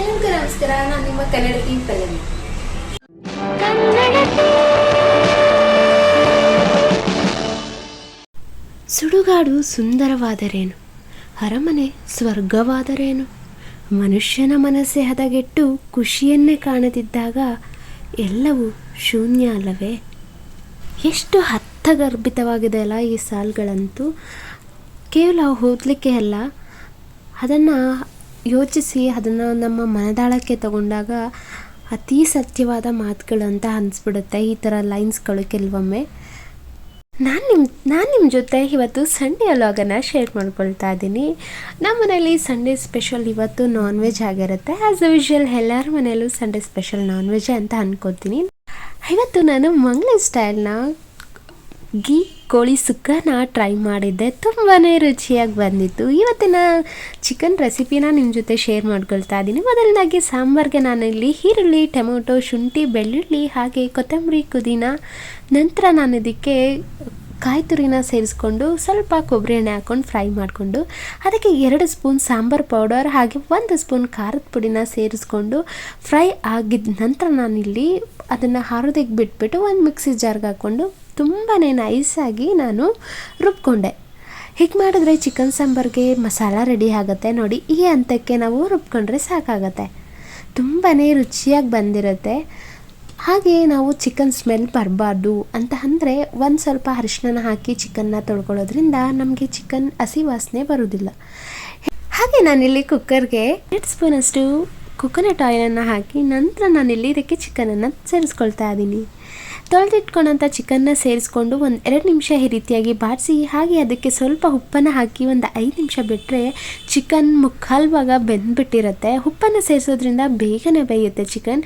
ಎಲ್ಲರಿಗೂ ನಮಸ್ಕಾರ ನಾನು ನಿಮ್ಮ ಕನ್ನಡತಿ ಪಲ್ಲವಿ ಸುಡುಗಾಡು ಸುಂದರವಾದರೇನು? ಅರಮನೆ ಸ್ವರ್ಗವಾದರೇನು? ಮನುಷ್ಯನ ಮನಸ್ಸೇ ಹದಗೆಟ್ಟು ಖುಷಿಯನ್ನೇ ಕಾಣದಿದ್ದಾಗ ಎಲ್ಲವೂ ಶೂನ್ಯ ಅಲ್ಲವೇ? ಎಷ್ಟು ಅರ್ಥಗರ್ಭಿತವಾಗಿದೆ ಅಲ್ಲ ಈ ಸಾಲುಗಳಂತೂ? ಕೇವಲ ಓದಲಿಕ್ಕೆ ಅಲ್ಲ, ಅದನ್ನು ಯೋಚಿಸಿ ಅದನ್ನು ನಮ್ಮ ಮನದಾಳಕ್ಕೆ ತಗೊಂಡಾಗ ಅತೀ ಸತ್ಯವಾದ ಮಾತುಗಳು ಅಂತ ಅನಿಸ್ಬಿಡುತ್ತೆ. ಈ ಥರ ಲೈನ್ಸ್ಗಳು ಕೆಲವೊಮ್ಮೆ. ನಾನು ನಿಮ್ಮ ನಾನು ನಿಮ್ಮ ಜೊತೆ ಇವತ್ತು ಸಂಡೇ ಅಲಾಗನ್ನು ಶೇರ್ ಮಾಡ್ಕೊಳ್ತಾ ಇದ್ದೀನಿ. ನಮ್ಮ ಮನೇಲಿ ಸಂಡೇ ಸ್ಪೆಷಲ್ ಇವತ್ತು ನಾನ್ ವೆಜ್ ಆಗಿರುತ್ತೆ. ಆ್ಯಸ್ ಯೂಶುವಲ್ ಎಲ್ಲರ ಮನೆಯಲ್ಲೂ ಸಂಡೇ ಸ್ಪೆಷಲ್ ನಾನ್ ವೆಜ್ ಅಂತ ಅನ್ಕೋತೀನಿ. ಇವತ್ತು ನಾನು ಮಂಗ್ಳ ಸ್ಟೈಲ್ನ ಗೀ ಕೋಳಿ ಸುಕ್ಕನ ಟ್ರೈ ಮಾಡಿದ್ದೆ. ತುಂಬಾ ರುಚಿಯಾಗಿ ಬಂದಿತ್ತು. ಇವತ್ತಿನ ಚಿಕನ್ ರೆಸಿಪಿನ ನಿಮ್ಮ ಜೊತೆ ಶೇರ್ ಮಾಡ್ಕೊಳ್ತಾ ಇದ್ದೀನಿ ಮೊದಲನಾಗಿ ಸಾಂಬಾರ್ಗೆ ನಾನಿಲ್ಲಿ ಈರುಳ್ಳಿ, ಟೊಮೊಟೊ, ಶುಂಠಿ, ಬೆಳ್ಳುಳ್ಳಿ ಹಾಗೆ ಕೊತ್ತಂಬರಿ ಕುದಿನ ನಂತರ ನಾನು ಇದಕ್ಕೆ ಕಾಯಿ ತುರಿನ ಸೇರಿಸ್ಕೊಂಡು ಸ್ವಲ್ಪ ಕೊಬ್ಬರಿ ಎಣ್ಣೆ ಹಾಕ್ಕೊಂಡು ಫ್ರೈ ಮಾಡಿಕೊಂಡು, ಅದಕ್ಕೆ ಎರಡು ಸ್ಪೂನ್ ಸಾಂಬಾರ್ ಪೌಡರ್ ಹಾಗೆ ಒಂದು ಸ್ಪೂನ್ ಖಾರದ ಪುಡಿನ ಸೇರಿಸ್ಕೊಂಡು ಫ್ರೈ ಆಗಿದ ನಂತರ ನಾನಿಲ್ಲಿ ಅದನ್ನು ಹಾರೋದಕ್ಕೆ ಬಿಟ್ಬಿಟ್ಟು ಒಂದು ಮಿಕ್ಸಿ ಜಾರ್ಗೆ ಹಾಕ್ಕೊಂಡು ತುಂಬಾ ನೈಸಾಗಿ ನಾನು ರುಬ್ಕೊಂಡೆ. ಹೀಗೆ ಮಾಡಿದ್ರೆ ಚಿಕನ್ ಸಾಂಬಾರ್ಗೆ ಮಸಾಲ ರೆಡಿ ಆಗುತ್ತೆ ನೋಡಿ, ಈ ಹಂತಕ್ಕೆ ನಾವು ರುಬ್ಕೊಂಡ್ರೆ ಸಾಕಾಗತ್ತೆ. ತುಂಬಾ ರುಚಿಯಾಗಿ ಬಂದಿರುತ್ತೆ. ಹಾಗೆ ನಾವು ಚಿಕನ್ ಸ್ಮೆಲ್ ಬರಬಾರ್ದು ಅಂತ ಅಂದರೆ ಒಂದು ಸ್ವಲ್ಪ ಅರಿಶಿನ ಹಾಕಿ ಚಿಕನ್ನ ತೊಳ್ಕೊಳ್ಳೋದ್ರಿಂದ ನಮಗೆ ಚಿಕನ್ ಹಸಿ ವಾಸನೆ ಬರೋದಿಲ್ಲ. ಹಾಗೆ ನಾನಿಲ್ಲಿ ಕುಕ್ಕರ್ಗೆ ಎರಡು ಸ್ಪೂನಷ್ಟು ಕೊಕೊನಟ್ ಆಯಿಲನ್ನು ಹಾಕಿ ನಂತರ ನಾನಿಲ್ಲಿ ಇದಕ್ಕೆ ಚಿಕನನ್ನು ಸೇರಿಸ್ಕೊಳ್ತಾ ಇದ್ದೀನಿ ತೊಳೆದಿಟ್ಕೊಂಡಂಥ ಚಿಕನ್ನ ಸೇರಿಸ್ಕೊಂಡು ಒಂದು ಎರಡು ನಿಮಿಷ ಈ ರೀತಿಯಾಗಿ ಬಾಡಿಸಿ, ಹಾಗೆ ಅದಕ್ಕೆ ಸ್ವಲ್ಪ ಉಪ್ಪನ್ನು ಹಾಕಿ ಒಂದು ಐದು ನಿಮಿಷ ಬಿಟ್ಟರೆ ಚಿಕನ್ ಮುಕ್ಕಾಲು ಬೆಂದ್ಬಿಟ್ಟಿರುತ್ತೆ. ಉಪ್ಪನ್ನು ಸೇರಿಸೋದ್ರಿಂದ ಬೇಗನೆ ಬೇಯುತ್ತೆ ಚಿಕನ್.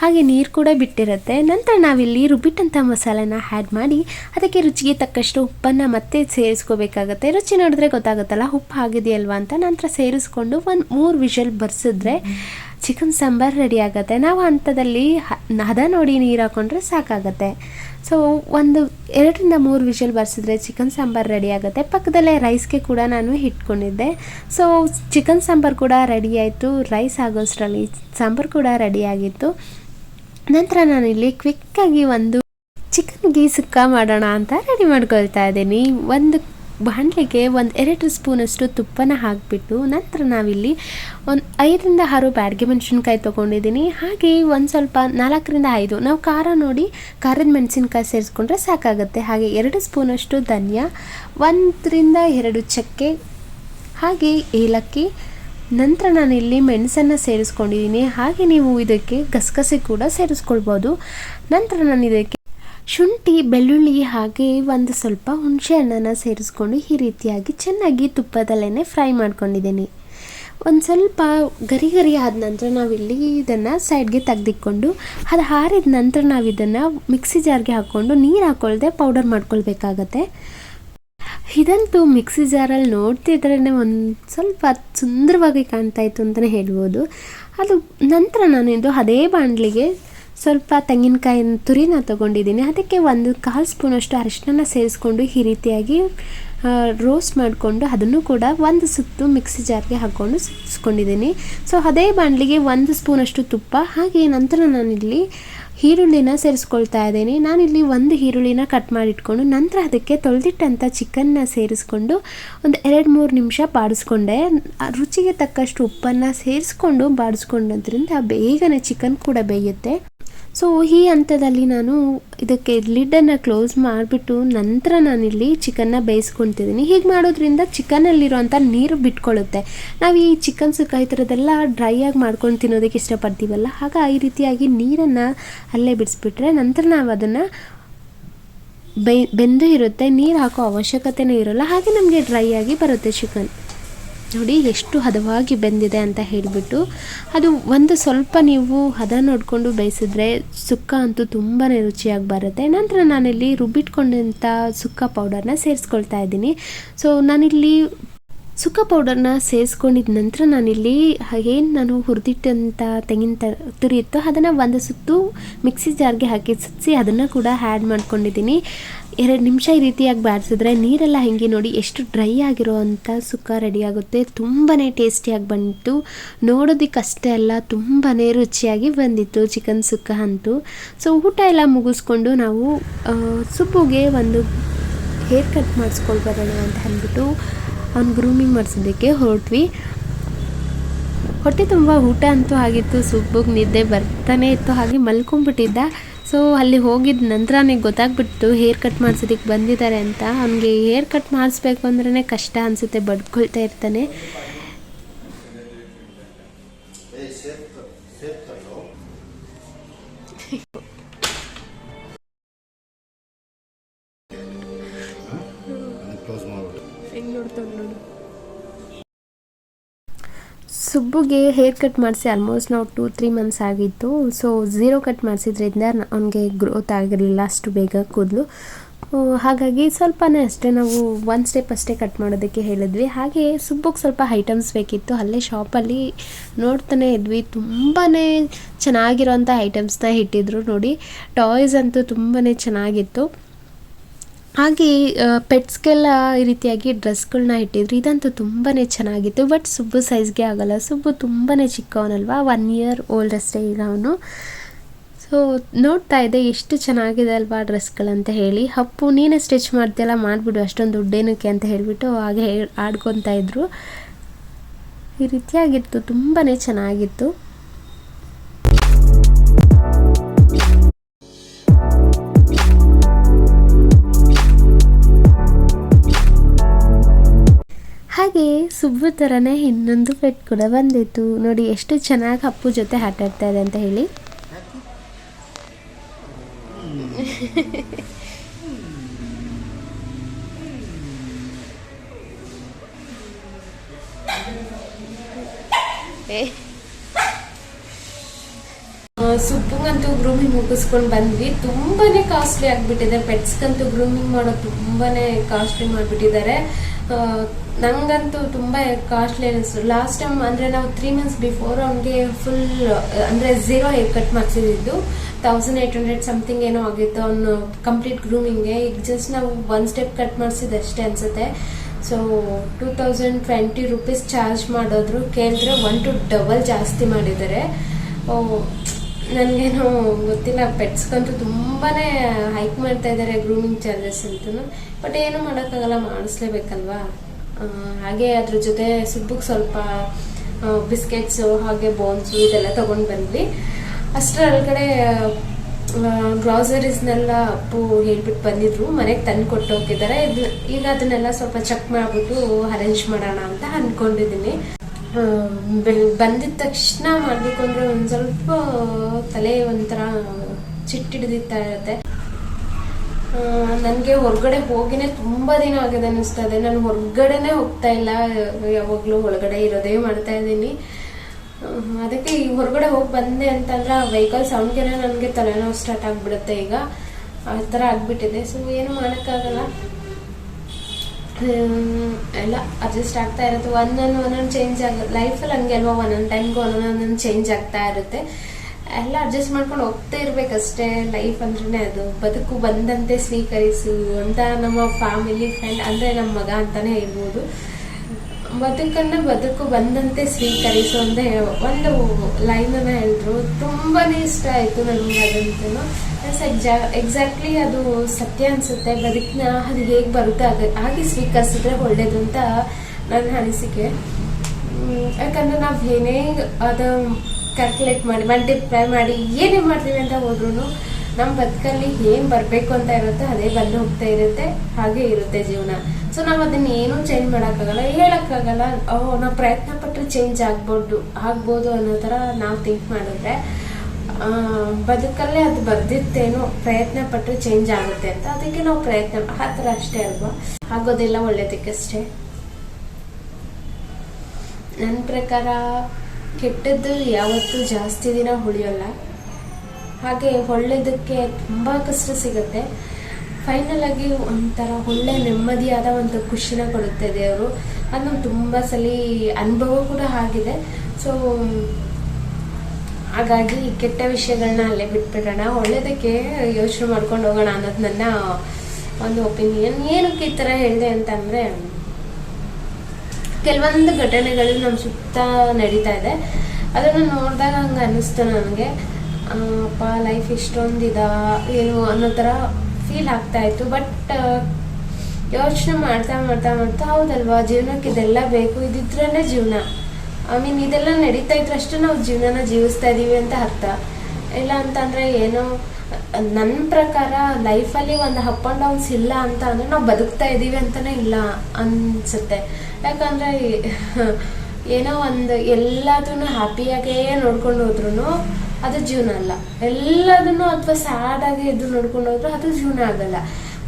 ಹಾಗೆ ನೀರು ಕೂಡ ಬಿಟ್ಟಿರುತ್ತೆ. ನಂತರ ನಾವಿಲ್ಲಿ ರುಬ್ಬಿಟ್ಟಂಥ ಮಸಾಲೆನ ಆ್ಯಡ್ ಮಾಡಿ, ಅದಕ್ಕೆ ರುಚಿಗೆ ತಕ್ಕಷ್ಟು ಉಪ್ಪನ್ನು ಮತ್ತೆ ಸೇರಿಸ್ಕೋಬೇಕಾಗತ್ತೆ. ರುಚಿ ನೋಡಿದ್ರೆ ಗೊತ್ತಾಗುತ್ತಲ್ಲ, ಉಪ್ಪು ಆಗಿದೆಯಲ್ವಾ ಅಂತ. ನಂತರ ಸೇರಿಸ್ಕೊಂಡು ಒಂದು ಮೂರು ವಿಷಲ್ ಬರ್ಸಿದ್ರೆ ಚಿಕನ್ ಸಾಂಬಾರು ರೆಡಿ ಆಗುತ್ತೆ. ನಾವು ಹಂತದಲ್ಲಿ ಹದ ನೋಡಿ ನೀರು ಹಾಕೊಂಡ್ರೆ ಸಾಕಾಗತ್ತೆ. ಸೊ ಒಂದು ಎರಡರಿಂದ ಮೂರು ವಿಷಲ್ ಬರ್ಸಿದ್ರೆ ಚಿಕನ್ ಸಾಂಬಾರು ರೆಡಿ ಆಗುತ್ತೆ. ಪಕ್ಕದಲ್ಲೇ ರೈಸ್ಗೆ ಕೂಡ ನಾನು ಇಟ್ಕೊಂಡಿದ್ದೆ. ಸೊ ಚಿಕನ್ ಸಾಂಬಾರು ಕೂಡ ರೆಡಿ ಆಯಿತು. ರೈಸ್ ಆಗೋಷ್ಟರಲ್ಲಿ ಸಾಂಬಾರು ಕೂಡ ರೆಡಿ ಆಗಿತ್ತು. ನಂತರ ನಾನಿಲ್ಲಿ ಕ್ವಿಕ್ಕಾಗಿ ಒಂದು ಚಿಕನ್ಗೆ ಸುಕ್ಕ ಮಾಡೋಣ ಅಂತ ರೆಡಿ ಮಾಡ್ಕೊಳ್ತಾ ಇದ್ದೀನಿ. ಒಂದು ಬಾಣಲೆಗೆ ಒಂದು ಎರಡು ಸ್ಪೂನಷ್ಟು ತುಪ್ಪನ ಹಾಕಿಬಿಟ್ಟು ನಂತರ ನಾವಿಲ್ಲಿ ಒಂದು ಐದರಿಂದ ಆರು ಬ್ಯಾಡ್ಗೆ ಮೆಣಸಿನ್ಕಾಯಿ ತೊಗೊಂಡಿದ್ದೀನಿ. ಹಾಗೆ ಒಂದು ಸ್ವಲ್ಪ ನಾಲ್ಕರಿಂದ ಐದು. ನಾವು ಖಾರ ನೋಡಿ ಖಾರದ ಮೆಣಸಿನ್ಕಾಯಿ ಸೇರಿಸ್ಕೊಂಡ್ರೆ ಸಾಕಾಗುತ್ತೆ. ಹಾಗೆ ಎರಡು ಸ್ಪೂನಷ್ಟು ಧನಿಯಾ, ಒಂದರಿಂದ ಎರಡು ಚಕ್ಕೆ, ಹಾಗೆ ಏಲಕ್ಕಿ. ನಂತರ ನಾನಿಲ್ಲಿ ಮೆಣಸನ್ನು ಸೇರಿಸ್ಕೊಂಡಿದ್ದೀನಿ. ಹಾಗೆ ನೀವು ಇದಕ್ಕೆ ಗಸಗಸೆ ಕೂಡ ಸೇರಿಸ್ಕೊಳ್ಬೋದು. ನಂತರ ನಾನು ಇದಕ್ಕೆ ಶುಂಠಿ, ಬೆಳ್ಳುಳ್ಳಿ ಹಾಗೆ ಒಂದು ಸ್ವಲ್ಪ ಹುಣಸೆ ಹಣ್ಣನ್ನು ಸೇರಿಸ್ಕೊಂಡು ಈ ರೀತಿಯಾಗಿ ಚೆನ್ನಾಗಿ ತುಪ್ಪದಲ್ಲೇ ಫ್ರೈ ಮಾಡ್ಕೊಂಡಿದ್ದೀನಿ. ಒಂದು ಸ್ವಲ್ಪ ಗರಿ ಗರಿ ಆದ ನಂತರ ನಾವಿಲ್ಲಿ ಇದನ್ನು ಸೈಡ್ಗೆ ತೆಗೆದಿಕ್ಕೊಂಡು ಅದು ಹಾರಿದ ನಂತರ ನಾವು ಇದನ್ನು ಮಿಕ್ಸಿ ಜಾರ್ಗೆ ಹಾಕ್ಕೊಂಡು ನೀರು ಹಾಕ್ಕೊಳ್ದೆ ಪೌಡರ್ ಮಾಡ್ಕೊಳ್ಬೇಕಾಗತ್ತೆ. ಇದಂತೂ ಮಿಕ್ಸಿ ಜಾರಲ್ಲಿ ನೋಡ್ತಿದ್ರೇ ಒಂದು ಸ್ವಲ್ಪ ಸುಂದರವಾಗಿ ಕಾಣ್ತಾ ಇತ್ತು ಅಂತಲೇ ಹೇಳ್ಬೋದು. ಅದು ನಂತರ ನಾನು ಇದು ಅದೇ ಬಾಣಲಿಗೆ ಸ್ವಲ್ಪ ತೆಂಗಿನಕಾಯಿ ತುರಿನ ತೊಗೊಂಡಿದ್ದೀನಿ. ಅದಕ್ಕೆ ಒಂದು ಕಾಲು ಸ್ಪೂನಷ್ಟು ಅರಿಶಿನ ಸೇರಿಸ್ಕೊಂಡು ಈ ರೀತಿಯಾಗಿ ರೋಸ್ಟ್ ಮಾಡಿಕೊಂಡು ಅದನ್ನು ಕೂಡ ಒಂದು ಸುತ್ತು ಮಿಕ್ಸಿ ಜಾರ್ಗೆ ಹಾಕ್ಕೊಂಡು ಸುತ್ತಿಸ್ಕೊಂಡಿದ್ದೀನಿ. ಸೊ ಅದೇ ಬಾಣಲಿಗೆ ಒಂದು ಸ್ಪೂನಷ್ಟು ತುಪ್ಪ, ಹಾಗೆ ನಂತರ ನಾನಿಲ್ಲಿ ಈರುಳ್ಳಿನ ಸೇರಿಸ್ಕೊಳ್ತಾ ಇದ್ದೀನಿ. ನಾನಿಲ್ಲಿ ಒಂದು ಈರುಳ್ಳಿನ ಕಟ್ ಮಾಡಿಟ್ಕೊಂಡು ನಂತರ ಅದಕ್ಕೆ ತೊಳೆದಿಟ್ಟಂಥ ಚಿಕನ್ನ ಸೇರಿಸ್ಕೊಂಡು ಒಂದು ಎರಡು ಮೂರು ನಿಮಿಷ ಬಾಡಿಸ್ಕೊಂಡೆ. ರುಚಿಗೆ ತಕ್ಕಷ್ಟು ಉಪ್ಪನ್ನು ಸೇರಿಸ್ಕೊಂಡು ಬಾಡಿಸ್ಕೊಂಡೋದ್ರಿಂದ ಬೇಗನೆ ಚಿಕನ್ ಕೂಡ ಬೇಯುತ್ತೆ. ಸೊ ಈ ಹಂತದಲ್ಲಿ ನಾನು ಇದಕ್ಕೆ ಲಿಡ್ಡನ್ನು ಕ್ಲೋಸ್ ಮಾಡಿಬಿಟ್ಟು ನಂತರ ನಾನಿಲ್ಲಿ ಚಿಕನ್ನ ಬೇಯಿಸ್ಕೊಳ್ತಿದ್ದೀನಿ. ಹೀಗೆ ಮಾಡೋದ್ರಿಂದ ಚಿಕನಲ್ಲಿರುವಂಥ ನೀರು ಬಿಟ್ಕೊಳ್ಳುತ್ತೆ. ನಾವು ಈ ಚಿಕನ್ ಸುಕ್ಕ ಈ ಥರದ್ದೆಲ್ಲ ಡ್ರೈ ಆಗಿ ಮಾಡ್ಕೊಂಡು ತಿನ್ನೋದಕ್ಕೆ ಇಷ್ಟಪಡ್ತೀವಲ್ಲ? ಆಗ ಈ ರೀತಿಯಾಗಿ ನೀರನ್ನು ಅಲ್ಲೇ ಬಿಡಿಸ್ಬಿಟ್ರೆ ನಂತರ ನಾವು ಅದನ್ನು ಬೆ, ಬೆಂದು ಇರುತ್ತೆ. ನೀರು ಹಾಕೋ ಅವಶ್ಯಕತೆನೇ ಇರೋಲ್ಲ. ಹಾಗೆ ನಮಗೆ ಡ್ರೈ ಆಗಿ ಬರುತ್ತೆ ಚಿಕನ್. ನೋಡಿ ಎಷ್ಟು ಹದವಾಗಿ ಬೆಂದಿದೆ ಅಂತ ಹೇಳಿಬಿಟ್ಟು, ಅದು ಒಂದು ಸ್ವಲ್ಪ ನೀವು ಹದ ನೋಡಿಕೊಂಡು ಬೇಯಿಸಿದ್ರೆ ಸುಕ್ಕ ಅಂತೂ ತುಂಬಾ ರುಚಿಯಾಗಿ ಬರುತ್ತೆ. ನಂತರ ನಾನಿಲ್ಲಿ ರುಬ್ಬಿಟ್ಕೊಂಡಂಥ ಸುಕ್ಕ ಪೌಡರ್ನ ಸೇರಿಸ್ಕೊಳ್ತಾ ಇದ್ದೀನಿ. ಸೊ ನಾನಿಲ್ಲಿ ಸುಕ್ಕ ಪೌಡರ್ನ ಸೇರಿಸ್ಕೊಂಡಿದ ನಂತರ ನಾನಿಲ್ಲಿ ಏನು ನಾನು ಹುರಿದಿಟ್ಟಂಥ ತೆಂಗಿನ ತ, ತುರಿ ಇತ್ತು ಅದನ್ನು ಒಂದು ಸುತ್ತು ಮಿಕ್ಸಿ ಜಾರ್ಗೆ ಹಾಕಿ ಸುತ್ತಿಸಿ ಅದನ್ನು ಕೂಡ ಆ್ಯಡ್ ಮಾಡ್ಕೊಂಡಿದ್ದೀನಿ ಎರಡು ನಿಮಿಷ ಈ ರೀತಿಯಾಗಿ ಬಾರಿಸಿದ್ರೆ ನೀರೆಲ್ಲ ಹಿಂಗೆ ನೋಡಿ ಎಷ್ಟು ಡ್ರೈ ಆಗಿರೋ ಅಂಥ ಸುಕ್ಕ ರೆಡಿ ಆಗುತ್ತೆ. ತುಂಬಾ ಟೇಸ್ಟಿಯಾಗಿ ಬಂತು. ನೋಡೋದಕ್ಕೆ ಅಷ್ಟೇ ಅಲ್ಲ ತುಂಬಾ ರುಚಿಯಾಗಿ ಬಂದಿತ್ತು ಚಿಕನ್ ಸುಕ್ಕ ಅಂತೂ. ಸೊ ಊಟ ಎಲ್ಲ ಮುಗಿಸ್ಕೊಂಡು ನಾವು ಸುಬ್ಬುಗೆ ಒಂದು ಹೇರ್ ಕಟ್ ಮಾಡಿಸ್ಕೊಳ್ಬರೋಣ ಅಂತ ಅಂದ್ಬಿಟ್ಟು ಅವ್ನು ಗ್ರೂಮಿಂಗ್ ಮಾಡಿಸೋದಕ್ಕೆ ಹೊರಟ್ವಿ. ಹೊಟ್ಟೆ ತುಂಬ ಊಟ ಅಂತೂ ಆಗಿತ್ತು ಸುಬ್ಬಗೆ ನಿದ್ದೆ ಬರ್ತಾನೆ ಇತ್ತು, ಹಾಗೆ ಮಲ್ಕೊಂಡ್ಬಿಟ್ಟಿದ್ದ. ಸೊ ಅಲ್ಲಿ ಹೋಗಿದ ನಂತರ ನನಗೆ ಗೊತ್ತಾಗ್ಬಿಟ್ಟು ಹೇರ್ ಕಟ್ ಮಾಡಿಸೋದಕ್ಕೆ ಬಂದಿದ್ದಾರೆ ಅಂತ. ಅವನಿಗೆ ಹೇರ್ ಕಟ್ ಮಾಡಿಸ್ಬೇಕು ಅಂದ್ರೆ ಕಷ್ಟ ಅನಿಸುತ್ತೆ, ಬಡ್ಕೊಳ್ತಾ ಇರ್ತಾನೆ. ಮಾಡಿಬಿಟ್ಟು ಸುಬ್ಬುಗೆ ಹೇರ್ ಕಟ್ ಮಾಡಿಸಿ ಆಲ್ಮೋಸ್ಟ್ ನಾವು ಟೂ ತ್ರೀ ಮಂತ್ಸ್ ಆಗಿತ್ತು. ಸೊ ಝೀರೋ ಕಟ್ ಮಾಡಿಸಿದ್ರಿಂದ ಅವನಿಗೆ ಗ್ರೋತ್ ಆಗಿರಲಿಲ್ಲ ಅಷ್ಟು ಬೇಗ ಕೂದಲು. ಹಾಗಾಗಿ ಸ್ವಲ್ಪನೇ ಅಷ್ಟೇ ನಾವು ಒನ್ ಸ್ಟೆಪ್ ಅಷ್ಟೇ ಕಟ್ ಮಾಡೋದಕ್ಕೆ ಹೇಳಿದ್ವಿ. ಹಾಗೆ ಸುಬ್ಬುಗೆ ಸ್ವಲ್ಪ ಐಟಮ್ಸ್ ಬೇಕಿತ್ತು. ಅಲ್ಲೇ ಶಾಪಲ್ಲಿ ನೋಡ್ತಾನೆ ಇದ್ವಿ. ತುಂಬಾ ಚೆನ್ನಾಗಿರೋಂಥ ಐಟಮ್ಸ್ನ ಇಟ್ಟಿದ್ರು ನೋಡಿ. ಟಾಯ್ಸ್ ಅಂತೂ ತುಂಬಾ ಚೆನ್ನಾಗಿತ್ತು. ಹಾಗೆ ಪೆಟ್ಸ್ಗೆಲ್ಲ ಈ ರೀತಿಯಾಗಿ ಡ್ರೆಸ್ಗಳನ್ನ ಇಟ್ಟಿದ್ರು. ಇದಂತೂ ತುಂಬಾ ಚೆನ್ನಾಗಿತ್ತು. ಬಟ್ ಸುಬ್ಬು ಸೈಜ್ಗೆ ಆಗಲ್ಲ. ಸುಬ್ಬು ತುಂಬಾ ಚಿಕ್ಕವನಲ್ವಾ? ಒನ್ ಇಯರ್ ಓಲ್ಡ್ ಅಷ್ಟೇ ಈಗ ಅವನು. ಸೊ ನೋಡ್ತಾ ಇದ್ದೆ, ಎಷ್ಟು ಚೆನ್ನಾಗಿದೆ ಅಲ್ವಾ ಡ್ರೆಸ್ಗಳಂತ ಹೇಳಿ. ಹಪ್ಪು ನೀನೇ ಸ್ಟಿಚ್ ಮಾಡ್ತೀಯಲ್ಲ, ಮಾಡಿಬಿಡು, ಅಷ್ಟೊಂದು ದುಡ್ಡೇನಕ್ಕೆ ಅಂತ ಹೇಳಿಬಿಟ್ಟು ಹಾಗೆ ಆಡ್ಕೊತಾ ಇದ್ರು. ಈ ರೀತಿಯಾಗಿತ್ತು. ತುಂಬಾ ಚೆನ್ನಾಗಿತ್ತು. ಸುಬ್ಬು ಥರನೇ ಇನ್ನೊಂದು ಪೆಟ್ ಕೂಡ ಬಂದಿತ್ತು. ನೋಡಿ, ಎಷ್ಟು ಚೆನ್ನಾಗಿ ಅಪ್ಪು ಜೊತೆ ಆಟ ಆಡ್ತಾ ಇದೆ ಅಂತ ಹೇಳಿ. ಸುಬ್ಬುಗಂತೂ ಗ್ರೂಮಿಂಗ್ ಮುಗಿಸ್ಕೊಂಡು ಬಂದ್ವಿ. ತುಂಬಾನೇ ಕಾಸ್ಟ್ಲಿ ಆಗ್ಬಿಟ್ಟಿದೆ. ಪೆಟ್ಸ್ಗಂತೂ ಗ್ರೂಮಿಂಗ್ ಮಾಡೋದು ತುಂಬಾನೇ ಕಾಸ್ಟ್ಲಿ ಮಾಡ್ಬಿಟ್ಟಿದ್ದಾರೆ. ನಂಗಂತೂ ತುಂಬಾ ಕಾಸ್ಟ್ಲಿ ಅನಿಸ್ತು ಲಾಸ್ಟ್ ಟೈಮ್ ಅಂದ್ರೆ ನಾವು ತ್ರೀ ಮಂತ್ಸ್ ಬಿಫೋರ್ ಅವ್ನಿಗೆ ಫುಲ್ ಅಂದ್ರೆ ಝೀರೋ ಹೇರ್ ಕಟ್ ಮಾಡಿಸಿದ್ದು. ತೌಸಂಡ್ ಏಟ್ ಹಂಡ್ರೆಡ್ ಸಮಥಿಂಗ್ ಏನೋ ಆಗಿತ್ತು. ಅವನು ಕಂಪ್ಲೀಟ್ ಗ್ರೂಮಿಂಗ್ಗೆ ಈಗ ಜಸ್ಟ್ ನಾವು ಒನ್ ಸ್ಟೆಪ್ ಕಟ್ ಮಾಡಿಸಿದಷ್ಟೇ ಅನ್ಸುತ್ತೆ. So two thousand twenty rupees charge ಮಾಡಿದ್ರು. ಕೇಳಿದ್ರೆ ಒನ್ ಟು ಡಬಲ್ ಜಾಸ್ತಿ ಮಾಡಿದ್ದಾರೆ. ನನಗೇನು ಗೊತ್ತಿಲ್ಲ ಪೆಟ್ಸ್ಗಂತೂ ತುಂಬಾನೇ ಹೈಕ್ ಮಾಡ್ತಾ ಇದ್ದಾರೆ ಗ್ರೂಮಿಂಗ್ ಚಾರ್ಜಸ್ ಅಂತೂ. ಬಟ್ ಏನು ಮಾಡೋಕ್ಕಾಗಲ್ಲ, ಮಾಡಿಸ್ಲೇಬೇಕಲ್ವಾ? ಹಾಗೆ ಅದ್ರ ಜೊತೆ ಸುಬ್ಬಕ್ಕೆ ಸ್ವಲ್ಪ ಬಿಸ್ಕೆಟ್ಸು ಹಾಗೆ ಬೋನ್ಸು ಇದೆಲ್ಲ ತಗೊಂಡು ಬಂದ್ವಿ. ಅಷ್ಟರೊಳಗಡೆ ಗ್ರಾಸರೀಸ್ನೆಲ್ಲ ಅಪ್ಪು ಹೇಳ್ಬಿಟ್ಟು ಬಂದಿದ್ರು. ಮನೆಗೆ ತಂದು ಕೊಟ್ಟು ಹೋಗಿದ್ದಾರೆ ಇದು ಈಗ ಅದನ್ನೆಲ್ಲ ಸ್ವಲ್ಪ ಚೆಕ್ ಮಾಡಿಬಿಟ್ಟು ಅರೇಂಜ್ ಮಾಡೋಣ ಅಂತ ಅನ್ಕೊಂಡಿದ್ದೀನಿ ಬೆಳ್- ಬಂದಿದ ತಕ್ಷಣ ಮಾಡ್ಬೇಕು ಅಂದ್ರೆ ಒಂದ್ ಸ್ವಲ್ಪ ತಲೆ ಒಂಥರ ಚಿಟ್ಟಿಡ್ದಿತ್ತಾ ಇರುತ್ತೆ ನನಗೆ ಹೊರಗಡೆ ಹೋಗಿನೇ ತುಂಬಾ ದಿನ ಆಗಿದೆ ಅನಿಸ್ತಾ ಇದೆ. ನಾನು ಹೊರಗಡೆನೆ ಹೋಗ್ತಾ ಇಲ್ಲ. ಯಾವಾಗಲೂ ಒಳಗಡೆ ಇರೋದೇ ಮಾಡ್ತಾ ಇದ್ದೀನಿ. ಅದಕ್ಕೆ ಈ ಹೊರಗಡೆ ಹೋಗಿ ಬಂದೆ ಅಂತಂದ್ರೆ ವೆಹಿಕಲ್ ಸೌಂಡ್ಗೆನೆ ನನಗೆ ತಲೆನೋವು ಸ್ಟಾರ್ಟ್ ಆಗ್ಬಿಡುತ್ತೆ ಈಗ. ಆ ಥರ ಆಗ್ಬಿಟ್ಟಿದೆ. ಸೊ ಏನು ಮಾಡೋಕ್ಕಾಗಲ್ಲ. ಎಲ್ಲ ಅಡ್ಜಸ್ಟ್ ಆಗ್ತಾ ಇರುತ್ತೆ. ಒಂದೊಂದು ಒಂದೊಂದು ಚೇಂಜ್ ಆಗ ಲೈಫಲ್ಲಿ ಹಂಗೆ ಅಲ್ವಾ? ಒಂದೊಂದು ಟೈಮ್ಗೆ ಒಂದೊಂದೊಂದು ಚೇಂಜ್ ಆಗ್ತಾ ಇರುತ್ತೆ. ಎಲ್ಲ ಅಡ್ಜಸ್ಟ್ ಮಾಡ್ಕೊಂಡು ಹೋಗ್ತಾ ಇರ್ಬೇಕಷ್ಟೇ ಲೈಫ್ ಅಂದ್ರೆ ಅದು. ಬದುಕು ಬಂದಂತೆ ಸ್ವೀಕರಿಸು ಅಂತ ನಮ್ಮ ಫ್ಯಾಮಿಲಿ ಫ್ರೆಂಡ್ ಅಂದ್ರೆ ನಮ್ಮ ಮಗ ಅಂತಾನೆ ಹೇಳ್ಬೋದು. ಬದುಕನ್ನ ಬದುಕು ಬಂದಂತೆ ಸ್ವೀಕರಿಸು ಅಂತ ಒಂದು ಲೈನ್ ಅನ್ನ ಹೇಳಿದ್ರು. ತುಂಬಾನೇ ಇಷ್ಟ ಆಯ್ತು ನನಗೆ ಅದಂತೂ. ಎಕ್ಸಾ ಎಕ್ಸಾಕ್ಟ್ಲಿ ಅದು ಸತ್ಯ ಅನ್ಸುತ್ತೆ. ಬದುಕಿನ ಅದು ಹೇಗೆ ಬರುತ್ತೆ, ಹಾಗೆ ಹಾಗೆ ಸ್ವೀಕರಿಸಿದ್ರೆ ಒಳ್ಳೇದು ಅಂತ ನನ್ನ ಅನಿಸಿಕೆ. ಯಾಕಂದ್ರೆ ನಾವು ಏನೇ ಅದು ಕ್ಯಾಲ್ಕುಲೇಟ್ ಮಾಡಿ ಮಲ್ಟಿಪ್ಲೈ ಮಾಡಿ ಏನೇ ಮಾಡ್ತೀವಿ ಅಂತ ಹೋದ್ರು ನಮ್ಮ ಬದುಕಲ್ಲಿ ಏನ್ ಬರಬೇಕು ಅಂತ ಇರುತ್ತೆ ಅದೇ ಬಂದು ಹೋಗ್ತಾ ಇರುತ್ತೆ, ಹಾಗೆ ಇರುತ್ತೆ ಜೀವನ. ಸೊ ನಾವು ಅದನ್ನ ಏನು ಚೇಂಜ್ ಮಾಡೋಕ್ಕಾಗಲ್ಲ, ಹೇಳಕ್ಕಾಗಲ್ಲ. ನಾವು ಪ್ರಯತ್ನ ಪಟ್ಟರೆ ಚೇಂಜ್ ಆಗ್ಬೋದು ಆಗ್ಬೋದು ಅನ್ನೋ ಥರ ನಾವು ಥಿಂಕ್ ಮಾಡಿದ್ರೆ ಬದುಕಲ್ಲೇ ಅದು ಬರ್ದಿತ್ತೇನೋ, ಪ್ರಯತ್ನ ಪಟ್ಟರೆ ಚೇಂಜ್ ಆಗುತ್ತೆ ಅಂತ, ಅದಕ್ಕೆ ನಾವು ಪ್ರಯತ್ನ, ಆ ಥರ ಅಷ್ಟೇ ಅಲ್ವಾ? ಆಗೋದೆಲ್ಲ ಒಳ್ಳೇದಕ್ಕಷ್ಟೇ ನನ್ನ ಪ್ರಕಾರ ಕೆಟ್ಟದ್ದು ಯಾವತ್ತೂ ಜಾಸ್ತಿ ದಿನ ಉಳಿಯೋಲ್ಲ. ಹಾಗೆ ಒಳ್ಳೇದಕ್ಕೆ ತುಂಬ ಕಷ್ಟ ಸಿಗುತ್ತೆ. ಫೈನಲ್ ಆಗಿ ಒಂಥರ ಒಳ್ಳೆ ನೆಮ್ಮದಿಯಾದ ಒಂದು ಖುಷಿನ ಕೊಡುತ್ತೆ ದೇವರು. ಅದು ನಂಗೆ ತುಂಬ ಸಲ ಅನುಭವ ಕೂಡ ಆಗಿದೆ. ಸೊ ಹಾಗಾಗಿ ಕೆಟ್ಟ ವಿಷಯಗಳನ್ನ ಅಲ್ಲೇ ಬಿಟ್ಬಿಡೋಣ. ಒಳ್ಳೇದಕ್ಕೆ ಯೋಚನೆ ಮಾಡ್ಕೊಂಡು ಹೋಗೋಣ ಅನ್ನೋದು ನನ್ನ ಒಂದು ಒಪಿನಿಯನ್ ಏನಕ್ಕೆ ಈ ಥರ ಹೇಳಿದೆ ಅಂತಂದರೆ, ಕೆಲವೊಂದು ಘಟನೆಗಳು ನಮ್ಮ ಸುತ್ತ ನಡೀತಾ ಇದೆ. ಅದನ್ನು ನೋಡಿದಾಗ ಹಂಗೆ ಅನ್ನಿಸ್ತು ನನಗೆ. ಅಪ್ಪ ಲೈಫ್ ಇಷ್ಟೊಂದಿದ, ಏನು ಅನ್ನೋ ಥರ ಫೀಲ್ ಆಗ್ತಾ ಇತ್ತು. ಬಟ್ ಯೋಚನೆ ಮಾಡ್ತಾ ಮಾಡ್ತಾ ಮಾಡ್ತಾ, ಹೌದಲ್ವಾ, ಜೀವನಕ್ಕೆ ಇದೆಲ್ಲ ಬೇಕು ಇದಿದ್ರೇ ಜೀವನ. ಐ ಮೀನ್ ಇದೆಲ್ಲ ನಡೀತಾ ಇದ್ರಷ್ಟು ನಾವು ಜೀವನನ ಜೀವಿಸ್ತಾ ಇದೀವಿ ಅಂತ ಅರ್ಥ. ಇಲ್ಲ ಅಂತಂದ್ರೆ ಏನೋ ನನ್ನ ಪ್ರಕಾರ ಲೈಫಲ್ಲಿ ಒಂದು ಅಪ್ ಆ್ಯಂಡ್ ಡೌನ್ಸ್ ಇಲ್ಲ ಅಂತ ಅಂದ್ರೆ ನಾವು ಬದುಕ್ತಾ ಇದ್ದೀವಿ ಅಂತಾನೆ ಇಲ್ಲ ಅನ್ಸುತ್ತೆ. ಯಾಕಂದ್ರೆ, ಏನೋ ಒಂದು ಎಲ್ಲದನ್ನು ಹ್ಯಾಪಿಯಾಗೇ ನೋಡ್ಕೊಂಡು ಹೋದ್ರು ಅದು ಜೀವನ ಅಲ್ಲ. ಎಲ್ಲದನ್ನು ಅಥವಾ ಸ್ಯಾಡ್ ಆಗಿ ಎದ್ದು ನೋಡ್ಕೊಂಡು ಹೋದ್ರೆ ಅದು ಜೀವನ ಆಗಲ್ಲ.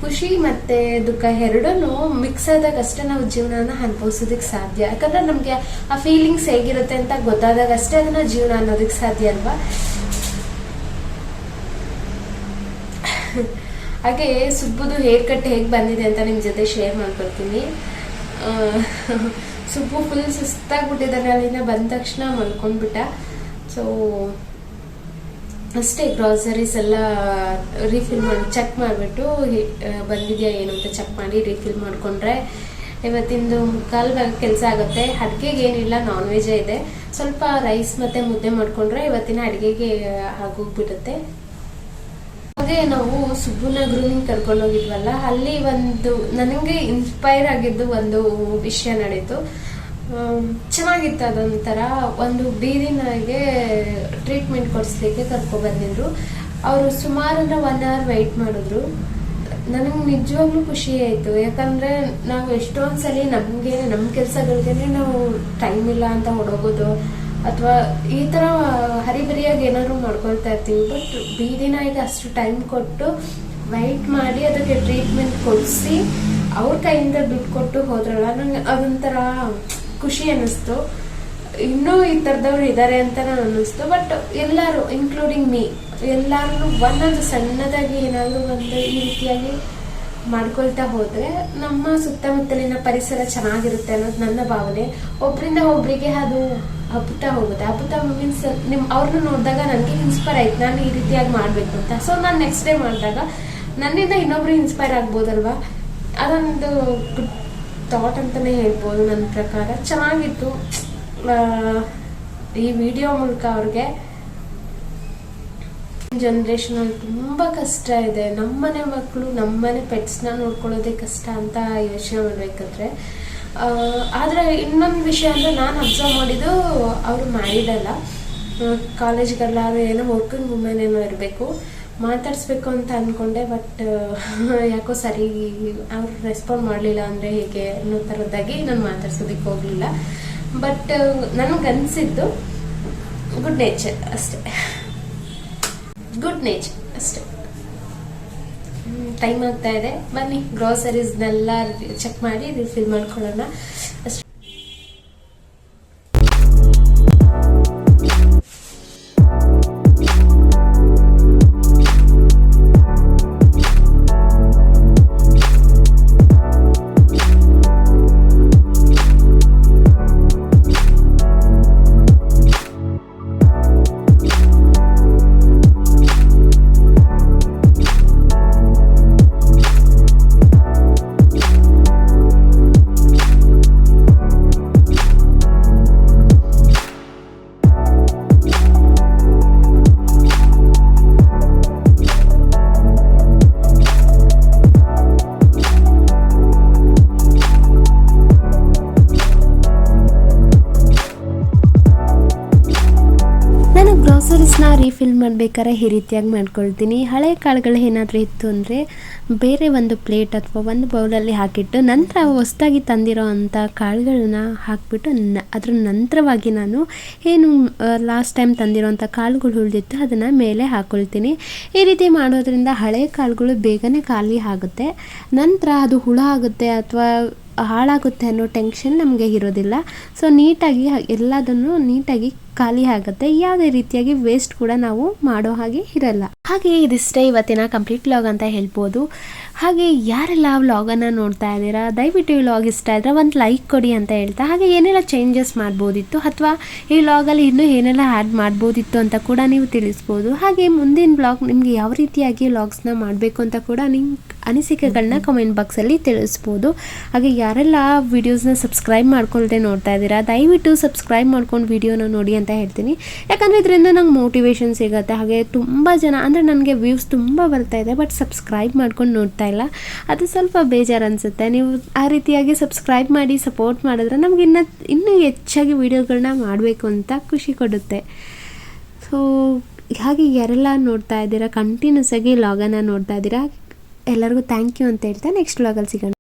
ಖುಷಿ ಮತ್ತೆ ದುಃಖ ಎರಡೂ ಮಿಕ್ಸ್ ಆದಾಗ ಅಷ್ಟೇ ನಾವು ಜೀವನನ ಅನುಭವಿಸೋದಕ್ಕೆ ಸಾಧ್ಯ. ಯಾಕಂದ್ರೆ ನಮಗೆ ಆ ಫೀಲಿಂಗ್ಸ್ ಹೇಗಿರುತ್ತೆ ಅಂತ ಗೊತ್ತಾದಾಗ ಅಷ್ಟೇ ಅದನ್ನ ಜೀವನ ಅನ್ನೋದಕ್ಕೆ ಸಾಧ್ಯ ಅಲ್ವಾ? ಹಾಗೆ ಸುಬ್ಬುದು ಹೇರ್ ಕಟ್ ಹೇಗೆ ಬಂದಿದೆ ಅಂತ ನಿಮ್ಮ ಜೊತೆ ಶೇರ್ ಮಾಡ್ಕೊಳ್ತೀನಿ ಸುಬ್ಬು ಫುಲ್ ಸುಸ್ತಾಗ್ಬಿಟ್ಟಿದ್ದಾನೆ, ಅಲ್ಲಿಂದ ಬಂದ ತಕ್ಷಣ ಮಲ್ಕೊಂಡ್ಬಿಟ್ಟ. ಸೊ ಅಷ್ಟೇ ಗ್ರಾಸರೀಸ್ ಎಲ್ಲ ರೀಫಿಲ್ ಮಾಡಿ ಚೆಕ್ ಮಾಡಿಬಿಟ್ಟು ಬಂದಿದೆಯಾ ಏನು ಅಂತ ಚೆಕ್ ಮಾಡಿ ರೀಫಿಲ್ ಮಾಡಿಕೊಂಡ್ರೆ, ಇವತ್ತಿಂದು ಮುಕ್ಕಾಲು ಕೆಲಸ ಆಗುತ್ತೆ. ಅಡುಗೆಗೆ ಏನಿಲ್ಲ ನಾನ್ ವೆಜೇ ಇದೆ. ಸ್ವಲ್ಪ ರೈಸ್ ಮತ್ತೆ ಮುದ್ದೆ ಮಾಡಿಕೊಂಡ್ರೆ ಇವತ್ತಿನ ಅಡುಗೆಗೆ ಆಗೋಗ್ಬಿಡುತ್ತೆ. ಹಾಗೆ ನಾವು ಸುಬ್ಬುನ ಗ್ರೂಮಿಂಗ್ ಕರ್ಕೊಂಡೋಗಿದ್ವಲ್ಲ, ಅಲ್ಲಿ ಒಂದು, ನನಗೆ ಇನ್ಸ್ಪೈರ್ ಆಗಿದ್ದು ಒಂದು ವಿಷಯ ನಡೀತು ಚೆನ್ನಾಗಿತ್ತು ಅದೊಂಥರ. ಒಂದು ಬೀದಿನಾಗೆ ಟ್ರೀಟ್ಮೆಂಟ್ ಕೊಡಿಸ್ಲಿಕ್ಕೆ ಕರ್ಕೊಂಡು ಬಂದಿದ್ರು ಅವರು ಸುಮಾರು ಅಂದರೆ ಒನ್ ಅವರ್ ವೆಯ್ಟ್ ಮಾಡಿದ್ರು. ನನಗೆ ನಿಜವಾಗ್ಲೂ ಖುಷಿ ಆಯಿತು. ಯಾಕಂದ್ರೆ ನಾವು ಎಷ್ಟೊಂದು ಸಲ ನಮಗೆ ನಮ್ಮ ಕೆಲಸಗಳಿಗೆ ನಾವು ಟೈಮ್ ಇಲ್ಲ ಅಂತ ಹೊಡೋಗೋದು, ಅಥವಾ ಈ ಥರ ಹರಿಬರಿಯಾಗಿ ಏನಾದ್ರು ಮಾಡ್ಕೊಳ್ತಾ ಇರ್ತೀವಿ. ಬಟ್ ಬೀದಿ ನಾಯಿಗೆ ಅಷ್ಟು ಟೈಮ್ ಕೊಟ್ಟು ವೆಯ್ಟ್ ಮಾಡಿ ಅದಕ್ಕೆ ಟ್ರೀಟ್ಮೆಂಟ್ ಕೊಡಿಸಿ ಅವ್ರ ಕೈಯಿಂದ ದುಡ್ಡು ಕೊಟ್ಟು ಹೋದ್ರಲ್ಲ, ನಂಗೆ ಅದೊಂಥರ ಖುಷಿ ಅನ್ನಿಸ್ತು. ಇನ್ನೂ ಈ ಥರದವ್ರು ಇದ್ದಾರೆ ಅಂತ ನಾನು ಅನ್ನಿಸ್ತು. ಬಟ್ ಎಲ್ಲರೂ ಇನ್ಕ್ಲೂಡಿಂಗ್ ಮೀ ಎಲ್ಲರೂ ಒಂದೊಂದು ಸಣ್ಣದಾಗಿ ಏನಾದರೂ ಒಂದು ಈ ರೀತಿಯಾಗಿ ಮಾಡ್ಕೊಳ್ತಾ ಹೋದರೆ ನಮ್ಮ ಸುತ್ತಮುತ್ತಲಿನ ಪರಿಸರ ಚೆನ್ನಾಗಿರುತ್ತೆ ಅನ್ನೋದು ನನ್ನ ಭಾವನೆ. ಒಬ್ಬರಿಂದ ಒಬ್ಬರಿಗೆ ಅದು ಹಬ್ಬುತ್ತಾ ಹೋಗುತ್ತೆ. ಹಬ್ಬುತ್ತಾ ಮೀನ್ಸ್ ನಿಮ್ಮ ಅವ್ರನ್ನ ನೋಡಿದಾಗ ನನಗೆ ಇನ್ಸ್ಪೈರ್ ಆಯ್ತು. ನಾನು ಈ ರೀತಿಯಾಗಿ ಮಾಡಬೇಕು ಅಂತ. ಸೊ ನಾನು ನೆಕ್ಸ್ಟ್ ಡೇ ಮಾಡಿದಾಗ ನನ್ನಿಂದ ಇನ್ನೊಬ್ರು ಇನ್ಸ್ಪೈರ್ ಆಗ್ಬೋದಲ್ವಾ? ಅದೊಂದು ಥಾಟ್ ಅಂತಲೇ ಹೇಳ್ಬೋದು ನನ್ನ ಪ್ರಕಾರ. ಚೆನ್ನಾಗಿತ್ತು. ಈ ವಿಡಿಯೋ ಮೂಲಕ ಅವ್ರಿಗೆ ಜನ್ರೇಷನ್ ಅಲ್ಲಿ ತುಂಬಾ ಕಷ್ಟ ಇದೆ. ನಮ್ಮನೆ ಮಕ್ಕಳು ನಮ್ಮನೆ ಪೆಟ್ಸ್ನ ನೋಡ್ಕೊಳ್ಳೋದೇ ಕಷ್ಟ ಅಂತ ಯೋಚನೆ ಮಾಡ್ಬೇಕಾದ್ರೆ. ಆದ್ರೆ ಇನ್ನೊಂದು ವಿಷಯ ಅಂದರೆ ನಾನು ಅಬ್ಸರ್ವ್ ಮಾಡಿದ್ದು ಅವರು ಮ್ಯಾರಿಡ್ ಅಲ್ಲ. ಕಾಲೇಜ್ಗೆಲ್ಲಾದ್ರೂ ಏನೋ ವರ್ಕಿಂಗ್ ವುಮೆನ್ ಏನೋ ಇರಬೇಕು. ಮಾತಾಡಿಸ್ಬೇಕು ಅಂತ ಅನ್ಕೊಂಡೆ ಬಟ್ ಯಾಕೋ ಸರಿ ಅವ್ರು ರೆಸ್ಪಾಂಡ್ ಮಾಡಲಿಲ್ಲ ಅಂದರೆ ಹೇಗೆ ಅನ್ನೋ ಥರದ್ದಾಗಿ ನಾನು ಮಾತಾಡ್ಸೋದಕ್ಕೆ ಹೋಗಲಿಲ್ಲ. ಬಟ್ ನನಗನ್ಸಿದ್ದು ಗುಡ್ ನೇಚರ್ ಅಷ್ಟೇ. ಗುಡ್ ನೇಚರ್ ಅಷ್ಟೇ. ಟೈಮ್ ಆಗ್ತಾ ಇದೆ. ಬನ್ನಿ ಗ್ರೋಸರೀಸ್ನೆಲ್ಲ ಚೆಕ್ ಮಾಡಿ ರಿಫಿಲ್ ಮಾಡ್ಕೊಳ್ಳೋಣ. ಅಷ್ಟೇ ರೀಫಿಲ್ ಮಾಡಬೇಕಾದ್ರೆ ಈ ರೀತಿಯಾಗಿ ಮಾಡ್ಕೊಳ್ತೀನಿ. ಹಳೆ ಕಾಳುಗಳು ಏನಾದರೂ ಇತ್ತು ಅಂದರೆ ಬೇರೆ ಒಂದು ಪ್ಲೇಟ್ ಅಥವಾ ಒಂದು ಬೌಲಲ್ಲಿ ಹಾಕಿಟ್ಟು ನಂತರ ಹೊಸ್ದಾಗಿ ತಂದಿರೋ ಅಂಥ ಕಾಳುಗಳನ್ನ ಹಾಕಿಬಿಟ್ಟು ನ, ಅದ್ರ ನಂತರವಾಗಿ ನಾನು ಏನು ಲಾಸ್ಟ್ ಟೈಮ್ ತಂದಿರೋಂಥ ಕಾಳುಗಳು ಉಳಿದಿತ್ತು ಅದನ್ನು ಮೇಲೆ ಹಾಕ್ಕೊಳ್ತೀನಿ ಈ ರೀತಿ ಮಾಡೋದ್ರಿಂದ ಹಳೆ ಕಾಳುಗಳು ಬೇಗನೆ ಖಾಲಿ ಆಗುತ್ತೆ. ನಂತರ ಅದು ಹುಳ ಆಗುತ್ತೆ ಅಥವಾ ಹಾಳಾಗುತ್ತೆ ಅನ್ನೋ ಟೆನ್ಷನ್ ನಮಗೆ ಇರೋದಿಲ್ಲ. ಸೊ ನೀಟಾಗಿ ಎಲ್ಲದನ್ನು ನೀಟಾಗಿ ಖಾಲಿ ಆಗುತ್ತೆ. ಯಾವುದೇ ರೀತಿಯಾಗಿ ವೇಸ್ಟ್ ಕೂಡ ನಾವು ಮಾಡೋ ಹಾಗೆ ಇರಲ್ಲ. ಹಾಗೆ ಇದಿಷ್ಟೇ ಇವತ್ತಿನ ಕಂಪ್ಲೀಟ್ ವ್ಲಾಗ್ ಅಂತ ಹೇಳ್ಬೋದು. ಹಾಗೆ ಯಾರೆಲ್ಲ ವ್ಲಾಗನ್ನು ನೋಡ್ತಾ ಇದ್ದೀರಾ ದಯವಿಟ್ಟು ಈ ವ್ಲಾಗ್ ಇಷ್ಟ ಆದರೆ ಒಂದು ಲೈಕ್ ಕೊಡಿ ಅಂತ ಹೇಳ್ತಾ ಹಾಗೆ ಏನೆಲ್ಲ ಚೇಂಜಸ್ ಮಾಡ್ಬೋದಿತ್ತು ಅಥವಾ ಈ ವ್ಲಾಗಲ್ಲಿ ಇನ್ನೂ ಏನೆಲ್ಲ ಆ್ಯಡ್ ಮಾಡ್ಬೋದಿತ್ತು ಅಂತ ಕೂಡ ನೀವು ತಿಳಿಸ್ಬೋದು. ಹಾಗೆ ಮುಂದಿನ ವ್ಲಾಗ್ ನಿಮಗೆ ಯಾವ ರೀತಿಯಾಗಿ ವ್ಲಾಗ್ಸ್ನ ಮಾಡಬೇಕು ಅಂತ ಕೂಡ ನಿಮ್ಮ ಅನಿಸಿಕೆಗಳನ್ನ ಕಮೆಂಟ್ ಬಾಕ್ಸಲ್ಲಿ ತಿಳಿಸ್ಬೋದು. ಹಾಗೆ ಯಾರೆಲ್ಲ ವೀಡಿಯೋಸ್ನ ಸಬ್ಸ್ಕ್ರೈಬ್ ಮಾಡ್ಕೊಳ್ದೆ ನೋಡ್ತಾ ಇದ್ದೀರಾ ದಯವಿಟ್ಟು ಸಬ್ಸ್ಕ್ರೈಬ್ ಮಾಡ್ಕೊಂಡು ವೀಡಿಯೋನ ನೋಡಿ ಅಂತ ಹೇಳ್ತೀನಿ. ಯಾಕಂದರೆ ಇದರಿಂದ ನಂಗೆ ಮೋಟಿವೇಶನ್ ಸಿಗುತ್ತೆ. ಹಾಗೆ ತುಂಬ ಜನ ಅಂದರೆ ನನಗೆ ವ್ಯೂಸ್ ತುಂಬ ಬರ್ತಾ ಇದೆ ಬಟ್ ಸಬ್ಸ್ಕ್ರೈಬ್ ಮಾಡ್ಕೊಂಡು ನೋಡ್ತಾ ಇಲ್ಲ. ಅದು ಸ್ವಲ್ಪ ಬೇಜಾರು ಅನಿಸುತ್ತೆ. ನೀವು ಆ ರೀತಿಯಾಗಿ ಸಬ್ಸ್ಕ್ರೈಬ್ ಮಾಡಿ ಸಪೋರ್ಟ್ ಮಾಡಿದ್ರೆ ನಮ್ಗೆ ಇನ್ನೂ ಇನ್ನೂ ಹೆಚ್ಚಾಗಿ ವೀಡಿಯೋಗಳನ್ನ ಮಾಡಬೇಕು ಅಂತ ಖುಷಿ ಕೊಡುತ್ತೆ. ಸೊ ಹಾಗೆ ಯಾರೆಲ್ಲ ನೋಡ್ತಾ ಇದ್ದೀರಾ ಕಂಟಿನ್ಯೂಸ್ ಆಗಿ ಲಾಗನ್ನು ನೋಡ್ತಾ ಇದ್ದೀರಾ, ಎಲ್ಲರಿಗೂ ಥ್ಯಾಂಕ್ ಯು ಅಂತ ಹೇಳ್ತಾ ನೆಕ್ಸ್ಟ್ ಲಾಗಲ್ಲಿ ಸಿಗೋಣ.